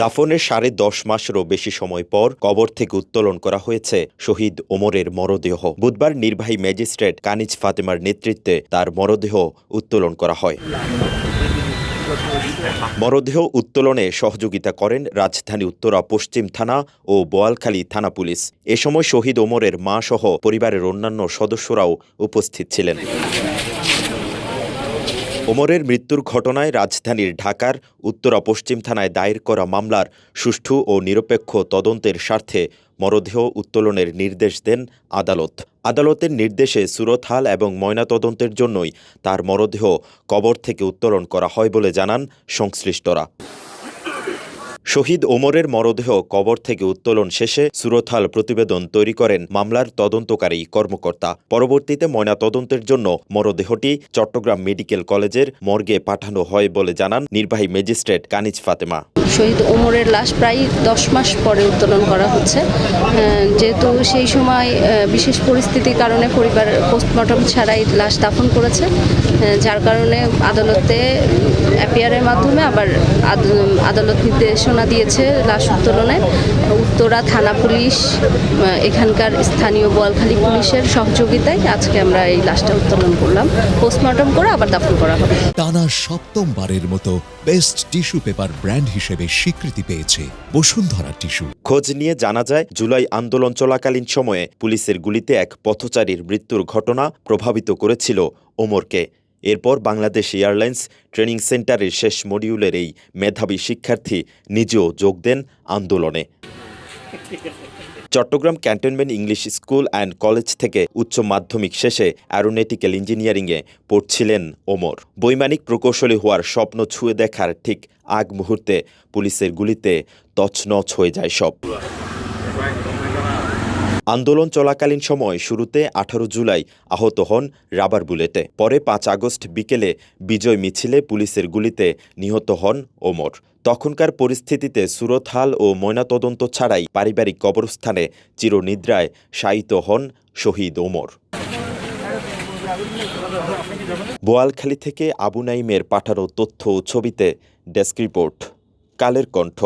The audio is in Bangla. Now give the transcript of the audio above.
দাফনের সাড়ে দশ মাসেরও বেশি সময় পর কবর থেকে উত্তোলন করা হয়েছে শহীদ ওমরের মরদেহ। বুধবার নির্বাহী ম্যাজিস্ট্রেট কানিজ ফাতেমার নেতৃত্বে তার মরদেহ উত্তোলন করা হয়। মরদেহ উত্তোলনে সহযোগিতা করেন রাজধানী উত্তরা পশ্চিম থানা ও বোয়ালখালী থানা পুলিশ। এ সময় শহীদ ওমরের মা সহ পরিবারের অন্যান্য সদস্যরাও উপস্থিত ছিলেন। ওমরের মৃত্যুর ঘটনায় রাজধানীর ঢাকার উত্তরা পশ্চিম থানায় দায়ের করা মামলার সুষ্ঠু ও নিরপেক্ষ তদন্তের স্বার্থে মরদেহ উত্তোলনের নির্দেশ দেন আদালত। আদালতের নির্দেশে সুরতহাল এবং ময়নাতদন্তের জন্যই তার মরদেহ কবর থেকে উত্তোলন করা হয় বলে জানান সংশ্লিষ্টরা। শহীদ ওমরের মরদেহ কবর থেকে উত্তোলন শেষে সুরথাল প্রতিবেদন তৈরি করেন মামলার তদন্তকারী কর্মকর্তা। পরবর্তীতে ময়নাতদন্তের জন্য মরদেহটি চট্টগ্রাম মেডিকেল কলেজের মর্গে পাঠানো হয় বলে জানান নির্বাহী ম্যাজিস্ট্রেট কানিজ ফাতেমা। শহীদ ওমরের লাশ প্রায় দশ মাস পরে উত্তোলন করা হচ্ছে। যেহেতু সেই সময় বিশেষ পরিস্থিতির কারণে পরিবার পোস্টমর্টম ছাড়াই লাশ দাফন করেছে। যার কারণে আদালতে অ্যাপিয়ারের মাধ্যমে আবার আদ- আদালত নির্দেশনা দিয়েছে লাশ উত্তোলনে। উত্তরা থানা পুলিশ এখানকার স্থানীয় বোয়ালখালী পুলিশের সহযোগিতায় আজকে আমরা এই লাশটা উত্তোলন করলাম। পোস্টমর্টম করে আবার দাফন করা হবে। টানা সপ্তমবারের মতো বেস্ট টিস্যু পেপার ব্র্যান্ড হিসেবে স্বীকৃতি পেয়েছে বসুন্ধরা টিস্যু। খোঁজ নিয়ে জানা যায়, জুলাই আন্দোলন চলাকালীন সময়ে পুলিশের গুলিতে এক পথচারীর মৃত্যুর ঘটনা প্রভাবিত করেছিল ওমরকে। এরপর বাংলাদেশ এয়ারলাইন্স ট্রেনিং সেন্টারের শেষ মডিউলের এই মেধাবী শিক্ষার্থী নিজেও যোগ দেন আন্দোলনে। Chattogram cantonment English school and college থেকে উচ্চ মাধ্যমিক শেষে অ্যারোনেটিক্যাল ইঞ্জিনিয়ারিংয়ে পড়ছিলেন ওমর। বৈমানিক প্রকৌশলী হওয়ার স্বপ্ন ছুঁয়ে দেখার ঠিক আগ মুহূর্তে পুলিশের গুলিতে তছনছ হয়ে যায় সব। আন্দোলন চলাকালীন সময় শুরুতে আঠারো জুলাই আহত হন রাবার বুলেটে। পরে পাঁচ আগস্ট বিকেলে বিজয় মিছিলে পুলিশের গুলিতে নিহত হন ওমর। তখনকার পরিস্থিতিতে সুরতহাল ও ময়নাতদন্ত ছাড়াই পারিবারিক কবরস্থানে চিরনিদ্রায় শায়িত হন শহীদ ওমর। বোয়ালখালী থেকে আবু নাইমের পাঠানো তথ্য ও ছবিতে ডেস্ক রিপোর্ট, কালের কণ্ঠ।